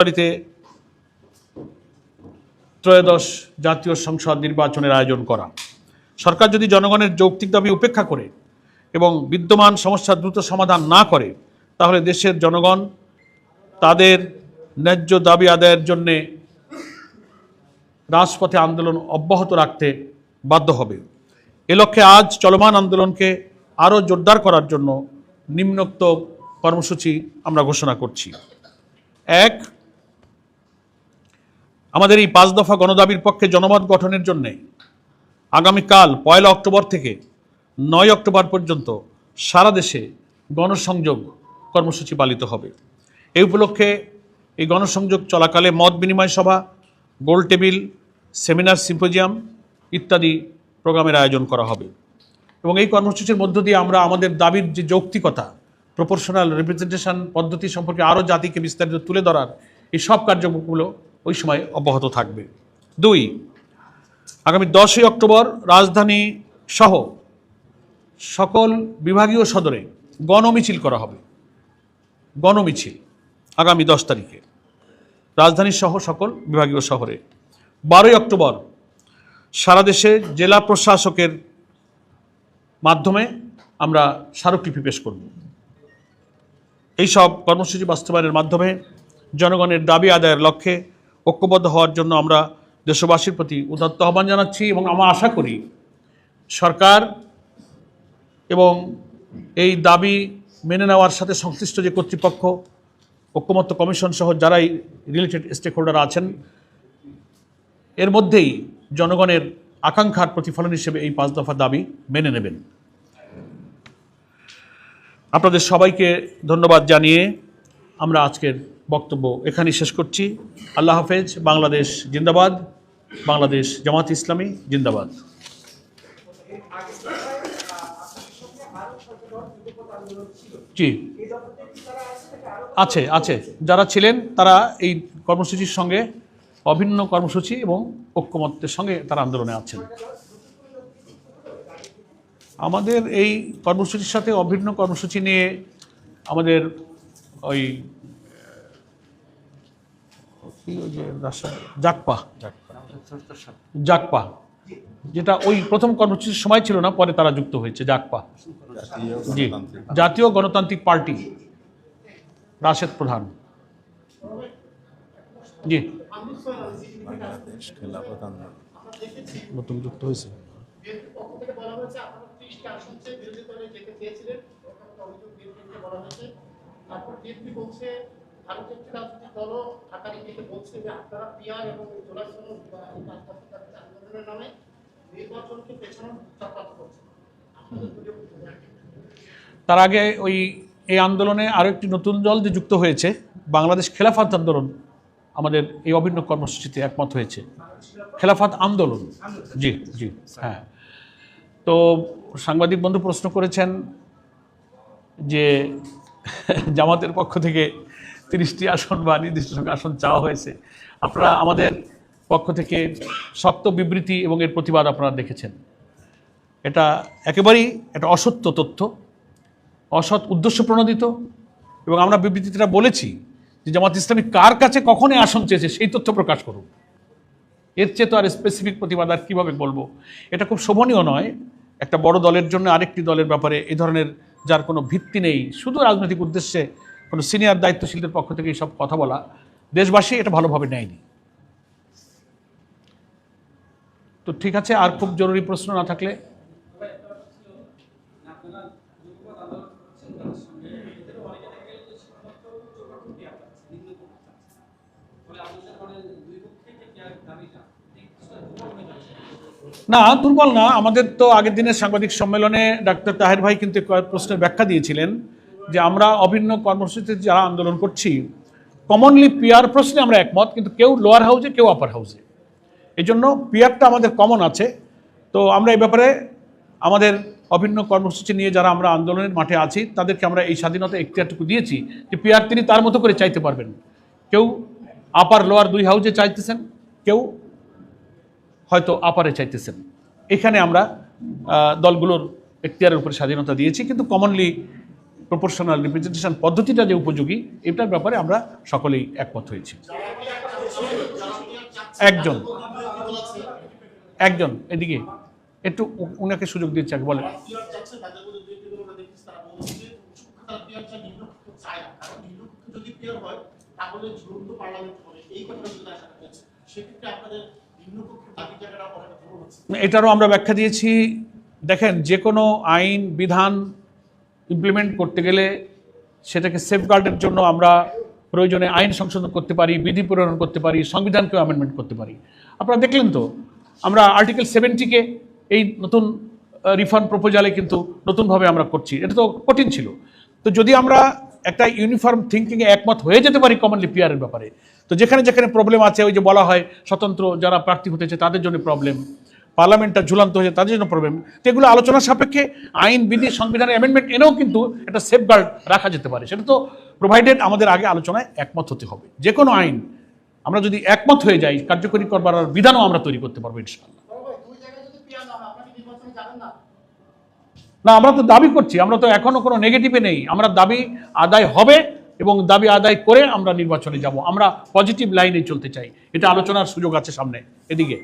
ফেব্রুয়ারিতে ত্রয়োদশ জাতীয় সংসদ নির্বাচনের আয়োজন করা। সরকার যদি জনগণের যৌক্তিক দাবি উপেক্ষা করে এবং বিদ্যমান সমস্যা দ্রুত সমাধান না করে, তাহলে দেশের জনগণ তাদের ন্যায্য দাবি আদায়ের জন্যে রাজপথে আন্দোলন অব্যাহত রাখতে বাধ্য হবে। এ লক্ষ্যে আজ চলমান আন্দোলনকে আরও জোরদার করার জন্য নিম্নোক্ত কর্মসূচি আমরা ঘোষণা করছি। এক আমাদের এই পাঁচ দফা গণদাবির পক্ষে জনমত গঠনের জন্য আগামীকাল পয়লা অক্টোবর থেকে নয় অক্টোবর পর্যন্ত সারা দেশে গণসংযোগ কর্মসূচি পালিত হবে। এই উপলক্ষে এই গণসংযোগ চলাকালে মত বিনিময় সভা, গোল টেবিল, সেমিনার, সিম্পোজিয়াম ইত্যাদি প্রোগ্রামের আয়োজন করা হবে। এবং এই কর্মসূচির মধ্য দিয়ে আমরা আমাদের দাবির যে যৌক্তিকতা প্রপোর্শনাল রিপ্রেজেন্টেশন পদ্ধতি সম্পর্কে আরও জাতিকে বিস্তারিত তুলে ধরার এই সব কার্যক্রমগুলো ওই সময় অব্যাহত থাকবে। দুই, আগামী দশই অক্টোবর রাজধানী সহ সকল বিভাগীয় সদরে গণমিছিল করা হবে। গণমিছিল আগামী দশ তারিখে। রাজধানী সহ সকল বিভাগীয় শহরে। বারোই অক্টোবর সারা দেশে জেলা প্রশাসকের মাধ্যমে আমরা স্মারকলিপি পেশ করব। এইসব কর্মসূচি বাস্তবায়নের মাধ্যমে জনগণের দাবি আদায়ের লক্ষ্যে ঐক্যবদ্ধ হওয়ার জন্য আমরা দেশবাসীর প্রতি উদাত্ত আহ্বান জানাচ্ছি এবং আমরা আশা করি সরকার এবং এই দাবি মেনে নেওয়ার সাথে সংশ্লিষ্ট যে কর্তৃপক্ষ, ঐক্যমত্য কমিশন সহ যারাই রিলেটেড স্টেক হোল্ডার আছেন, এর মধ্যেই জনগণের আকাঙ্ক্ষার প্রতিফলন হিসেবে এই পাঁচ দফা দাবি মেনে নেবেন। আপনাদের সবাইকে ধন্যবাদ জানিয়ে আমরা আজকের বক্তব্য এখানেই শেষ করছি। আল্লাহ হাফেজ, বাংলাদেশ জিন্দাবাদ, বাংলাদেশ জামাত ইসলামী জিন্দাবাদ। জি। আছে আছে। যারা ছিলেন, তারা এই কর্মসূচির সঙ্গে অভিন্ন কর্মসূচি এবং ঐক্যমত্যের সঙ্গে তারা আন্দোলনে আছেন। আমাদের এই কর্মসূচির সাথে অভিন্ন কর্মসূচি নিয়ে আমাদের ওই কি ওই যে জাকপা জাকপা যেটা ওই প্রথম কর্মসূচির সময় ছিল না পরে তারা যুক্ত হয়েছে জাকপা জি। জাতীয় গণতান্ত্রিক পার্টি। রাশেদ প্রধান। জি। নতুন যুক্ত হয়েছে। তারপর বলছে তার আগে ওই, এই আন্দোলনে আরও একটি নতুন দল যে যুক্ত হয়েছে, বাংলাদেশ খেলাফত আন্দোলন, আমাদের এই অভিন্ন কর্মসূচিতে একমত হয়েছে। খেলাফত আন্দোলন। জি জি হ্যাঁ। তো সাংবাদিক বন্ধু প্রশ্ন করেছেন যে জামাতের পক্ষ থেকে তিরিশটি আসন বা নির্দিষ্ট সংখ্যক আসন চাওয়া হয়েছে। আপনারা আমাদের পক্ষ থেকে শক্ত বিবৃতি এবং এর প্রতিবাদ আপনারা দেখেছেন। এটা একেবারেই একটা অসত্য তথ্য, অসৎ উদ্দেশ্য প্রণোদিত এবং আমরা বিবৃতিতে এটা বলেছি যে জামাত ইসলামী কার কাছে কখনই আসন চেয়েছে সেই তথ্য প্রকাশ করুন। এর চেয়ে তো আর স্পেসিফিক প্রতিবাদ আর কীভাবে বলব? এটা খুব শোভনীয় নয়। একটা বড় দলের জন্য আরেকটি দলের ব্যাপারে এই ধরনের যার কোনো ভিত্তি নেই, শুধু রাজনৈতিক উদ্দেশ্যে কোনো সিনিয়র দায়িত্বশীলদের পক্ষ থেকে এইসব কথা বলা, দেশবাসী এটা ভালোভাবে নেয়নি। তো ঠিক আছে, আর খুব জরুরি প্রশ্ন না থাকলে না, দুর্বল না। আমাদের তো আগের দিনের সাংবাদিক সম্মেলনে ডাক্তার তাহের ভাই কিন্তু প্রশ্নের ব্যাখ্যা দিয়েছিলেন যে আমরা অভিন্ন কর্মসূচিতে যারা আন্দোলন করছি কমনলি পিয়ার প্রশ্নে আমরা একমত, কিন্তু কেউ লোয়ার হাউসে কেউ আপার হাউসে এই জন্য পিয়ারটা আমাদের কমন আছে। তো আমরা এই ব্যাপারে আমাদের অভিন্ন কর্মসূচি নিয়ে যারা আমরা আন্দোলনের মাঠে আছি, তাদেরকে আমরা এই স্বাধীনতা এখতিয়ারটুকু দিয়েছি যে পিয়ার তিনি তার মতো করে চাইতে পারবেন। কেউ আপার লোয়ার দুই হাউসে চাইতেছেন, কেউ হয়তো আপারে চাইতেছেন। এখানে আমরা দলগুলোর এখতিয়ারের উপরে স্বাধীনতা দিয়েছি, কিন্তু কমনলি প্রপোর্শনাল রিপ্রেজেন্টেশন পদ্ধতিটা যে উপযোগী, এটার ব্যাপারে আমরা সকলেই একমত হয়েছি। একজন একজন, এদিকে, একটু উনাকে সুযোগ দিচ্ছে, আগে বলেন। যদি হয় তাহলে ঝুলন্ত পার্লামেন্ট হবে এই কথাটা যদি দেখা হয়েছে সেক্ষেত্রে আপনাদের এটারও আমরা ব্যাখ্যা দিয়েছি। দেখেন যে কোনো আইন, বিধান ইমপ্লিমেন্ট করতে গেলে সেটাকে সেফগার্ডের জন্য আমরা প্রয়োজনে আইন সংশোধন করতে পারি, বিধি প্রণয়ন করতে পারি, সংবিধানকেও অ্যামেন্ডমেন্ট করতে পারি। আপনারা দেখলেন তো, আমরা আর্টিকেল সেভেন্টিকে এই নতুন রিফর্ম প্রপোজালে কিন্তু নতুনভাবে আমরা করছি। এটা তো কঠিন ছিল। তো যদি আমরা একটা ইউনিফর্ম থিঙ্কিংয়ে একমত হয়ে যেতে পারি কমনলি পিয়ারের ব্যাপারে তো যেখানে যেখানে প্রবলেম আছে, ওই যে বলা হয় স্বতন্ত্র যারা প্রার্থী হতেছে তাদের জন্য প্রবলেম পার্লামেন্টটা ঝুলান্ত হয়েছে, তাদের জন্য প্রবলেম তো এগুলো আলোচনার সাপেক্ষে আইন, বিধি, সংবিধানের অ্যামেন্ডমেন্ট এনেও কিন্তু একটা সেফগার্ড রাখা যেতে পারে। সেটা তো প্রোভাইডেড আমাদের আগে আলোচনায় একমত হতে হবে। যে কোনো আইন, আমরা যদি একমত হয়ে যাই, কার্যকরী করবার বিধানও আমরা তৈরি করতে পারব ইনশাআল্লাহ। না, আমরা তো দাবি করছি, আমরা তো এখনও কোনো নেগেটিভে নেই। আমরা দাবি আদায় হবে এবং দাবি আদায় করে আমরা নির্বাচনে যাব। আমরা পজিটিভ লাইনে চলতে চাই। এটা আলোচনার সুযোগ আছে সামনে। এদিকে।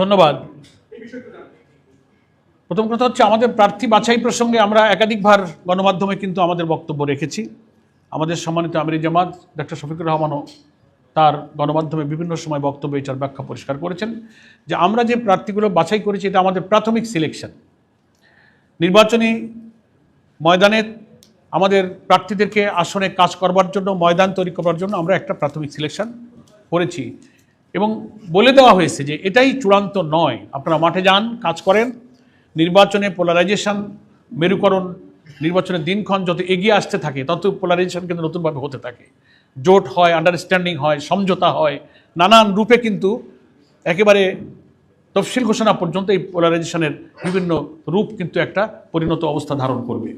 ধন্যবাদ। প্রথম কথা হচ্ছে আমাদের প্রার্থী বাছাই প্রসঙ্গে আমরা একাধিকবার গণমাধ্যমে কিন্তু আমাদের বক্তব্য রেখেছি। আমাদের সম্মানিত আমিরি জামাত ডক্টর শফিকুর রহমানও তার গণমাধ্যমে বিভিন্ন সময় বক্তব্য এটার ব্যাখ্যা পরিষ্কার করেছেন যে আমরা যে প্রার্থীগুলো বাছাই করেছি, এটা আমাদের প্রাথমিক সিলেকশন। নির্বাচনী ময়দানে আমাদের প্রার্থীদেরকে আসনে কাজ করবার জন্য, ময়দান তৈরি করবার জন্য আমরা একটা প্রাথমিক সিলেকশন করেছি। এবং বলে দেওয়া হয়েছে যে এটাই চূড়ান্ত নয়। আপনারা মাঠে যান, কাজ করেন নির্বাচনে পোলারাইজেশন মেরুকরণ, নির্বাচনের দিনক্ষণ যত এগিয়ে আসতে থাকে, তত পোলারাইজেশন কিন্তু নতুনভাবে হতে থাকে। জোট হয় আন্ডারস্ট্যান্ডিং হয়, সমঝোতা হয়, নানান রূপে কিন্তু একেবারে তফসিল ঘোষণা পর্যন্ত এই পোলারাইজেশনের বিভিন্ন রূপ কিন্তু একটা পরিণত অবস্থা ধারণ করবে।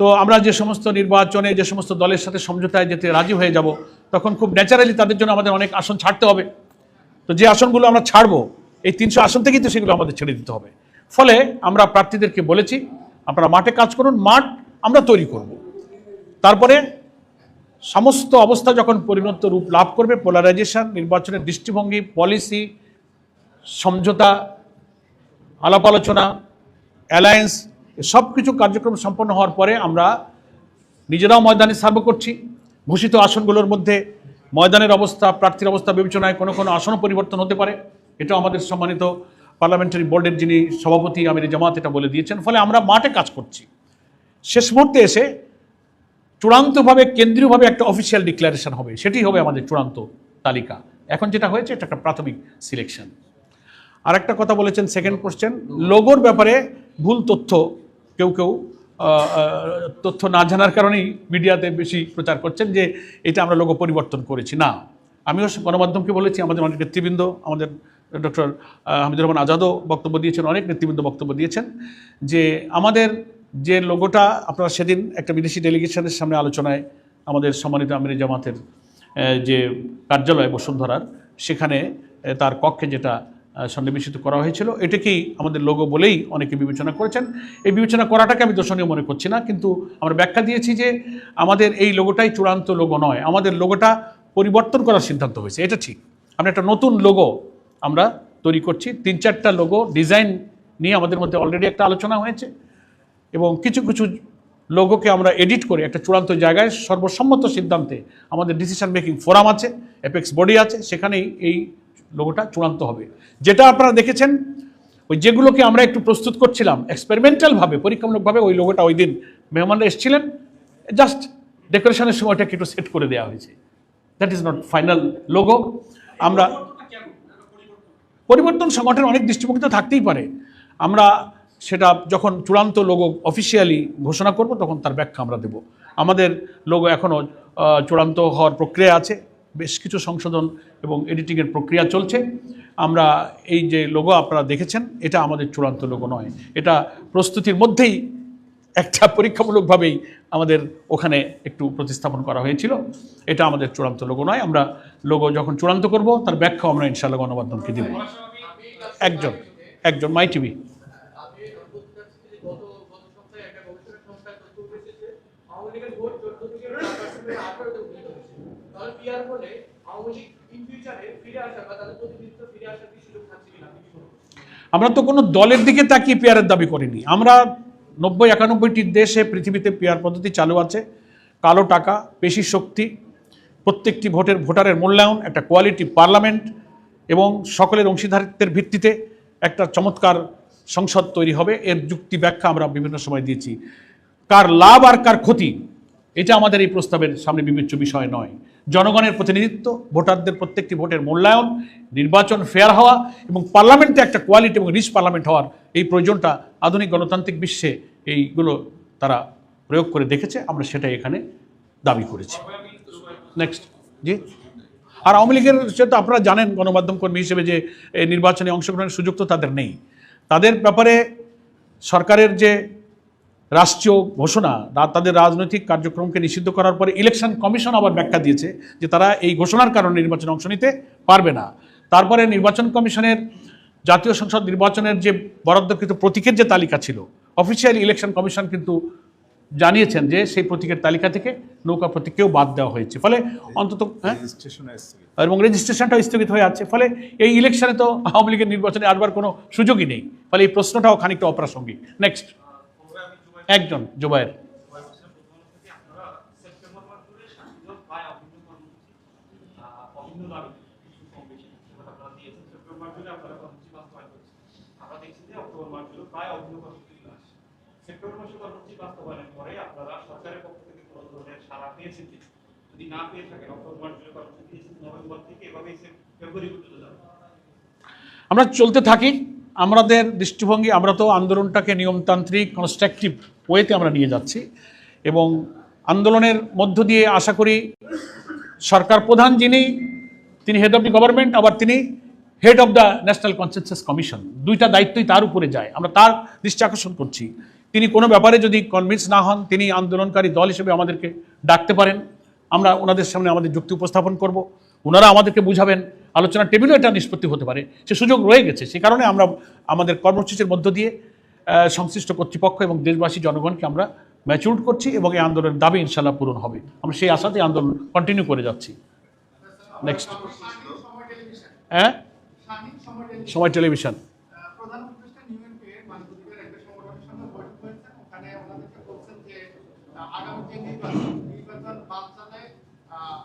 তো আমরা যে সমস্ত নির্বাচনে, যে সমস্ত দলের সাথে সমঝোতায় যেতে রাজি হয়ে যাব, তখন খুব ন্যাচারালি তাদের জন্য আমাদের অনেক আসন ছাড়তে হবে। তো যে আসনগুলো আমরা ছাড়বো, এই তিনশো আসন থেকেই তো সেগুলো আমাদের ছেড়ে দিতে হবে। ফলে আমরা প্রার্থীদেরকে বলেছি, আপনারা মাঠে কাজ করুন, মাঠ আমরা তৈরি করব। তারপরে সমস্ত অবস্থা যখন পরিণত রূপ লাভ করবে পোলারাইজেশন নির্বাচনের দৃষ্টিভঙ্গি পলিসি সমঝোতা, আলাপ আলোচনা অ্যালায়েন্স সব কিছু কার্যক্রম সম্পন্ন হওয়ার পরে আমরা নিজেরাও ময়দানে সার্ভ করছি। ঘোষিত আসনগুলোর মধ্যে ময়দানের অবস্থা, প্রার্থীর অবস্থা বিবেচনায় কোনো কোনো আসনও পরিবর্তন হতে পারে, এটাও আমাদের সম্মানিত পার্লামেন্টারি বোর্ডের যিনি সভাপতি আমির জামাত এটা বলে দিয়েছেন, ফলে আমরা মাঠে কাজ করছি। শেষ মুহূর্তে এসে চূড়ান্তভাবে, কেন্দ্রীয়ভাবে একটা অফিসিয়াল ডিক্লারেশন হবে। সেটি হবে আমাদের চূড়ান্ত তালিকা। এখন যেটা হয়েছে, এটা একটা প্রাথমিক সিলেকশন আর একটা কথা বলেছেন সেকেন্ড কোশ্চেন লোগোর ব্যাপারে ভুল তথ্য কেউ কেউ তথ্য না জানার কারণেই মিডিয়াতে বেশি প্রচার করছেন যে এটা আমরা লোগো পরিবর্তন করেছি। না, আমিও গণমাধ্যমকে বলেছি, আমাদের অনেক নেতৃবৃন্দ, আমাদের ডক্টর হামিদুর রহমান আজাদও বক্তব্য দিয়েছেন, অনেক নেতৃবৃন্দ বক্তব্য দিয়েছেন যে আমাদের যে লোগোটা, আপনারা সেদিন একটা বিদেশি ডেলিগেশনের সামনে আলোচনায় আমাদের সম্মানিত আমির জামাতের যে কার্যালয় বসুন্ধরার, সেখানে তার কক্ষে যেটা সন্নিবেশিত করা হয়েছিল, এটাকেই আমাদের লোগো বলেই অনেকে বিবেচনা করেছেন। এই বিবেচনা করাটাকে আমি দর্শনীয় মনে করছি না, কিন্তু আমরা ব্যাখ্যা দিয়েছি যে আমাদের এই লোগোটাই চূড়ান্ত লোগো নয়, আমাদের লোগোটা পরিবর্তন করার সিদ্ধান্ত হয়েছে, এটা ঠিক। আমরা একটা নতুন লোগো আমরা তৈরি করছি। তিন চারটা লোগো ডিজাইন নিয়ে আমাদের মধ্যে অলরেডি একটা আলোচনা হয়েছে এবং কিছু কিছু লোগোকে আমরা এডিট করে একটা চূড়ান্ত জায়গায় সর্বসম্মত সিদ্ধান্তে আমাদের ডিসিশন মেকিং ফোরাম আছে অ্যাপেক্স বডি আছে, সেখানেই এই লোগোটা চূড়ান্ত হবে। যেটা আপনারা দেখেছেন, ওই যেগুলোকে আমরা একটু প্রস্তুত করছিলাম এক্সপেরিমেন্টালভাবে পরীক্ষামূলকভাবে ওই লোগোটা ওই দিন মেহমানরা এসেছিলেন। জাস্ট ডেকোরেশনের সময়টাকে একটু সেট করে দেওয়া হয়েছে। That is not final logo আমরা পরিবর্তন সংগঠনের অনেক দৃষ্টিভঙ্গি তো থাকতেই পারে। আমরা সেটা যখন চূড়ান্ত লোগো অফিসিয়ালি ঘোষণা করব, তখন তার ব্যাখ্যা আমরা দেব। আমাদের লোগো এখনও চূড়ান্ত হওয়ার প্রক্রিয়া আছে, বেশ কিছু সংশোধন এবং এডিটিংয়ের প্রক্রিয়া চলছে। আমরা এই যে লোগো আপনারা দেখেছেন, এটা আমাদের চূড়ান্ত লোগো নয়। এটা প্রস্তুতির মধ্যেই একটা পরীক্ষামূলকভাবেই আমাদের ওখানে একটু প্রতিস্থাপন করা হয়েছিল। এটা আমাদের চূড়ান্ত লোগো নয়। আমরা লোগো যখন চূড়ান্ত করব, তার ব্যাখ্যা আমরা ইনশাআল্লাহ গণমাধ্যমকে দেব। একজন একজন, মাই টিভি। আমরা তো কোনো দলের দিকে তাকিয়ে পেয়ারের দাবি করিনি। আমরা নব্বই একানব্বইটি দেশে পৃথিবীতে পেয়ার পদ্ধতি চালু আছে। কালো টাকা, পেশি শক্তি প্রত্যেকটি ভোটের ভোটারের মূল্যায়ন, একটা কোয়ালিটি পার্লামেন্ট এবং সকলের অংশীদারিত্বের ভিত্তিতে একটা চমৎকার সংসদ তৈরি হবে। এর যুক্তি ব্যাখ্যা আমরা বিভিন্ন সময় দিয়েছি। কার লাভ আর কার ক্ষতি, এটা আমাদের এই প্রস্তাবের সামনে বিবেচ্য বিষয় নয়। জনগণের প্রতিনিধিত্ব, ভোটারদের প্রত্যেকটি ভোটের মূল্যায়ন, নির্বাচন ফেয়ার হওয়া এবং পার্লামেন্টে একটা কোয়ালিটি এবং রিচ পার্লামেন্ট হওয়ার এই প্রয়োজনটা আধুনিক গণতান্ত্রিক বিশ্বে এইগুলো তারা প্রয়োগ করে দেখেছে। আমরা সেটাই এখানে দাবি করেছি। নেক্সট জি। আর আওয়ামী লীগের সেটা আপনারা জানেন, গণমাধ্যম কর্মী হিসেবে যে এই নির্বাচনে অংশগ্রহণের সুযোগ তো তাদের নেই। তাদের ব্যাপারে সরকারের যে রাষ্ট্রীয় ঘোষণা তাদের রাজনৈতিক কার্যক্রমকে নিষিদ্ধ করার পরে ইলেকশন কমিশন আবার ব্যাখ্যা দিয়েছে যে তারা এই ঘোষণার কারণে নির্বাচনে অংশ নিতে পারবে না। তারপরে নির্বাচন কমিশনের জাতীয় সংসদ নির্বাচনের যে বরাদ্দকৃত প্রতীকের যে তালিকা ছিল, অফিসিয়াল ইলেকশন কমিশন কিন্তু জানিয়েছেন যে সেই প্রতীকের তালিকা থেকে নৌকা প্রতীককেও বাদ দেওয়া হয়েছে। ফলে অন্তত হ্যাঁ? এবং রেজিস্ট্রেশনটাও স্থগিত হয়ে আছে। ফলে এই ইলেকশনে তো আওয়ামী লীগের নির্বাচনে আসবার কোনো সুযোগই নেই। ফলে এই প্রশ্নটাও খানিকটা অপ্রাসঙ্গিক। নেক্সট একজন জোবায়ের। আমরা দেখছি যে অক্টোবর মাস প্রায় আমরা চলতে থাকি। আমাদের দৃষ্টিভঙ্গি, আমরা তো আন্দোলনটাকে নিয়মতান্ত্রিক কনস্ট্রাকটিভ ওয়েতে আমরা নিয়ে যাচ্ছি এবং আন্দোলনের মধ্য দিয়ে আশা করি সরকার প্রধান যিনি, তিনি হেড অফ দি গভর্নমেন্ট আবার তিনি head of the national consensus commission দুইটা দায়িত্বই তার উপরে যায়। আমরা তার দৃষ্টি আকর্ষণ করছি। তিনি কোনো ব্যাপারে যদি কনভিন্স না হন তিনি আন্দোলনকারী দল হিসেবে আমাদেরকে ডাকতে পারেন। আমরা ওনাদের সামনে আমাদের যুক্তি উপস্থাপন করব। ওনারা আমাদেরকে বুঝাবেন আলোচনার টেবিলও এটা নিষ্পত্তি হতে পারে। সে সুযোগ রয়ে গেছে। সে কারণে আমরা আমাদের কর্মসূচির মধ্য দিয়ে সংশ্লিষ্ট কর্তৃপক্ষ এবং দেশবাসী জনগণকে আমরা ম্যাচিউর করছি এবং এই আন্দোলনের দাবি ইনশাল্লাহ পূরণ হবে। আমরা সেই আশাতে আন্দোলন কন্টিনিউ করে যাচ্ছি। নেক্সট হ্যাঁ? সময় টেলিভিশন।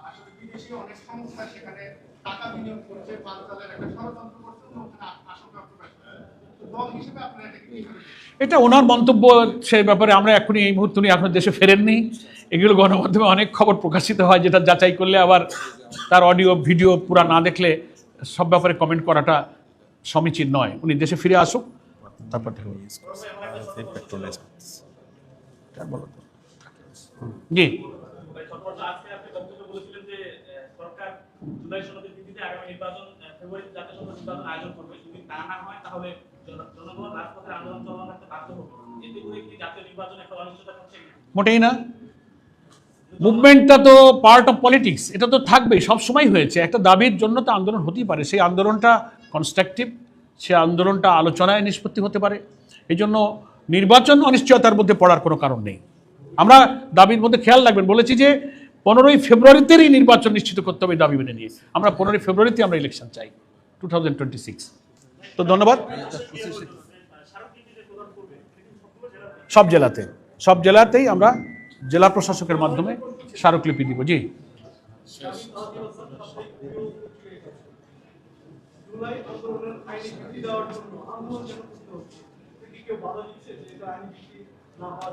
আসলে বিদেশি অনেক সংস্থা সেখানে টাকা বিনিয়োগ করছে একটা ষড়যন্ত্র করছে ওখানে আশঙ্কা প্রকাশ? এটা ওনার মন্তব্য সেই ব্যাপারে আমরা এখনই এই মুহূর্তে উনি আপনার দেশে ফেরেননি। এগুলো গণমাধ্যমে অনেক খবর প্রকাশিত হয় যেটা যাচাই করলে আবার তার অডিও ভিডিও পুরা না দেখলে সব ব্যাপারে কমেন্ট করাটা সমীচীন নয়। উনি দেশে ফিরে আসুক। তারপর থেকে জি সরকার আজকে আপনি বক্তব্য বলেছিলেন যে আহ, সরকার জুলাই সনদের ভিত্তিতে আগামী নির্বাচন জাতীয় সংসদ নির্বাচন আয়োজন করবে। যদি তা না হয়, তাহলে জনগণ আন্দোলন চলমান রাখতে বাধ্য হবে। এতে করে কি জাতীয় নির্বাচন একটা অনিশ্চয়তা কিনা? মোটেই না। মুভমেন্টটা তো পার্ট অফ পলিটিক্স এটা তো থাকবেই, সব সময় হয়েছে। একটা দাবির জন্য তো আন্দোলন হতেই পারে। সেই আন্দোলনটা কনস্ট্রাকটিভ সে আন্দোলনটা আলোচনায় নিষ্পত্তি হতে পারে। এই জন্য নির্বাচন অনিশ্চয়তার মধ্যে পড়ার কোনো কারণ নেই। আমরা দাবির মধ্যে খেয়াল রাখবেন। বলেছি যে পনেরোই ফেব্রুয়ারিতেই নির্বাচন নিশ্চিত করতে হবে দাবি মেনে নিয়ে। আমরা পনেরোই ফেব্রুয়ারিতে আমরা ইলেকশন চাই টু তো ধন্যবাদ। সব জেলাতে, সব জেলাতেই আমরা জেলা প্রশাসকের মাধ্যমে স্মারকলিপি দিব। জি।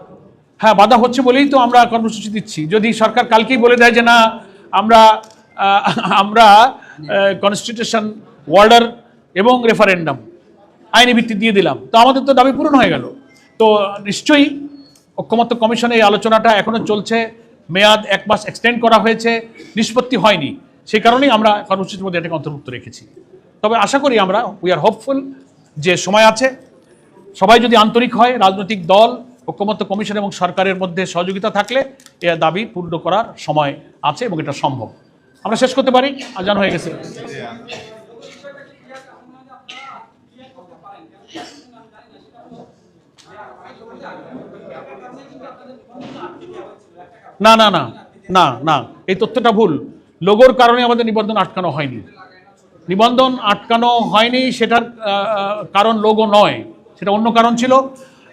জন্য হ্যাঁ বাধা হচ্ছে বলেই তো আমরা কর্মসূচি দিচ্ছি। যদি সরকার কালকেই বলে দেয় যে না, আমরা আমরা কনস্টিটিউশন ওয়ার্ডার এবং রেফারেন্ডাম আইনি ভিত্তি দিয়ে দিলাম, তো আমাদের তো দাবি পূরণ হয়ে গেল। তো নিশ্চয়ই ঐক্যমত্য কমিশনে এই আলোচনাটা এখনও চলছে, মেয়াদ এক মাস এক্সটেন্ড করা হয়েছে, নিষ্পত্তি হয়নি। সেই কারণেই আমরা কর্মসূচির মধ্যে এটাকে অন্তর্ভুক্ত রেখেছি। তবে আশা করি আমরা উই আর হোপফুল যে সময় আছে। সবাই যদি আন্তরিক হয়, রাজনৈতিক দল ঐক্যমত্য কমিশন এবং সরকারের মধ্যে সহযোগিতা থাকলে এ দাবি পূর্ণ করার সময় আছে এবং এটা সম্ভব। আমরা শেষ করতে পারি, আজান হয়ে গেছে। না না না না না, এই তথ্যটা ভুল। লোগোর কারণে আমাদের নিবন্ধন আটকানো হয়নি। নিবন্ধন আটকানো হয়নি, সেটার কারণ লোগো নয়, সেটা অন্য কারণ ছিল।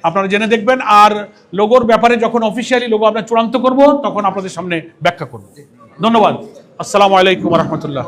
আপনারা জেনে দেখবেন, আর লোগোর ব্যাপারে যখন অফিসিয়ালি লোগো আমরা চূড়ান্ত করব, তখন আপনাদের সামনে ব্যাখ্যা করব। ধন্যবাদ। আসসালামু আলাইকুম রহমতুল্লাহ।